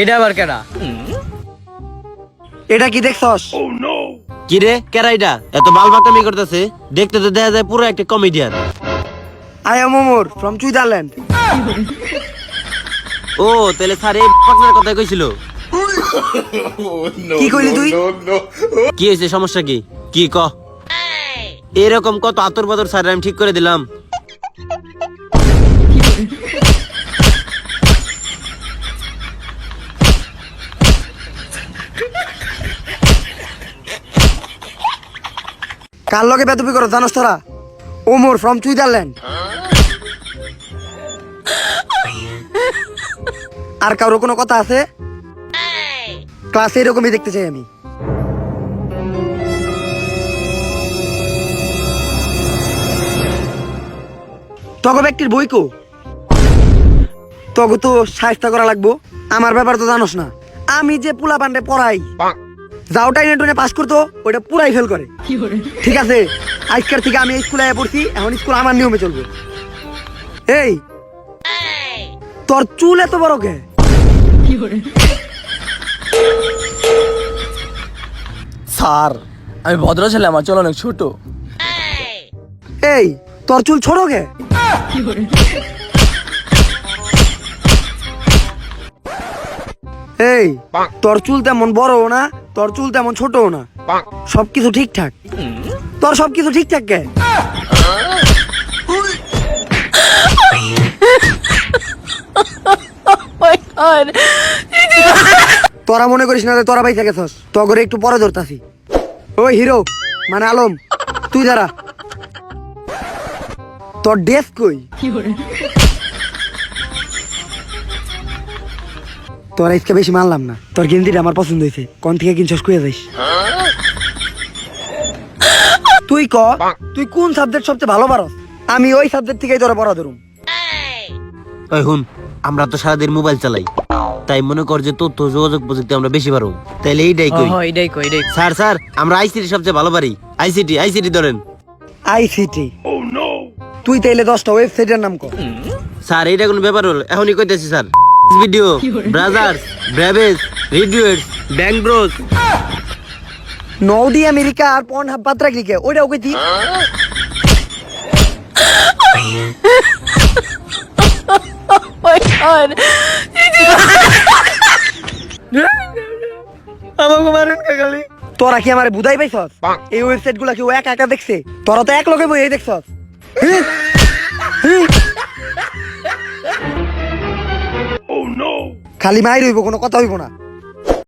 এটা আবার কেডা? এটা কি দেখছস? কি রে কেরাইটা এত বালবাকামি করতেছে। দেখতে তো দেখা যায় পুরো একটা comedian I am Omar from Switzerland ও তাহলে স্যার এই পাকনার কথা কইছিল। কি কইলি তুই? কি হয়েছে সমস্যা কি? কি ক? এরকম কত আতর পাতর স্যার আমি ঠিক করে দিলাম। কার লগে বেদবি করো জানোস তোরা? ওমর ফ্রম সুইজারল্যান্ড আর কারও কোনো কথা আছে? ক্লাসে এরকমই দেখতে চাই আমি। তগ ব্যক্তির বই কো? তগো তো সাহিত্য করা লাগবো। আমার ব্যাপার তো জানোস না। আমি যে পুলা পান্ডে পড়াই যাও টাইনে টুনে পাস করতো ওটা পুরাই ফেল করে। ঠিক আছে আজকের থেকে আমি স্কুলে আয়া পড়ছি এখন স্কুল আমার নিয়মে চলবে। এই তোর চুল এত বড় কে? স্যার আমি ভদ্র ছেলে আমার চল অনেক ছোট। এই তোর চুল ছোট কে? এই তোর চুল তেমন বড় না তোর চুল তেমন ছোটও না। সবকিছু ঠিকঠাক। তোর সবকিছু ঠিকঠাক কে? তোরা মনে করিস না তোরা পাইসা গেছস? তগরে একটু পরে ধরতাছি। ওই হিরো মানে আলম তুই দাঁড়া। তোর ডেস্ক কই? তোর আজকে বেশি মানলাম না। তোর গেঞ্জিটা আমার পছন্দ হয়েছে। কোন থেকে কিনছস কুয়ে যাইস? তুই ক তুই কোন সাবজেক্ট সবচেয়ে ভালো পারস? আমি ওই সাবজেক্ট থেকেই তোরা পড়া ধরুম। হুন আমরা তো সারাদিন মোবাইল চালাই। তাই মনে কর যে তথ্য যোগাযোগ প্রযুক্তি আমরা বেশি পারো। তাইলে এইটাই কই। হ এটাই কই এটাই স্যার স্যার আমরা আইসিটি সবচেয়ে ভালো পারি। আইসিটি আইসিটি ধরেন। আইসিটি তুই তাইলে দশটা ওয়েবসাইটের নাম কর স্যার এইটা কোনো ব্যাপার হলো? এখনই কইতেছি স্যার। ভিডিও ব্রাজার্স ব্রাভেজ রিডিউটস ব্যাংক ব্রোস নৌদি আমেরিকা আর পন হাব পাত্রা ক্লিকে ওইটা ওকে দি। আমাকে মারেন কাকালি তোরা কি আমার বুঝাই পাইছস? এই ওয়েবসাইটগুলা কি ও একা একা দেখছে? তোরা তো এক লগে বই দেখছস। খালি মাই রইব কোনো কথা হইব না।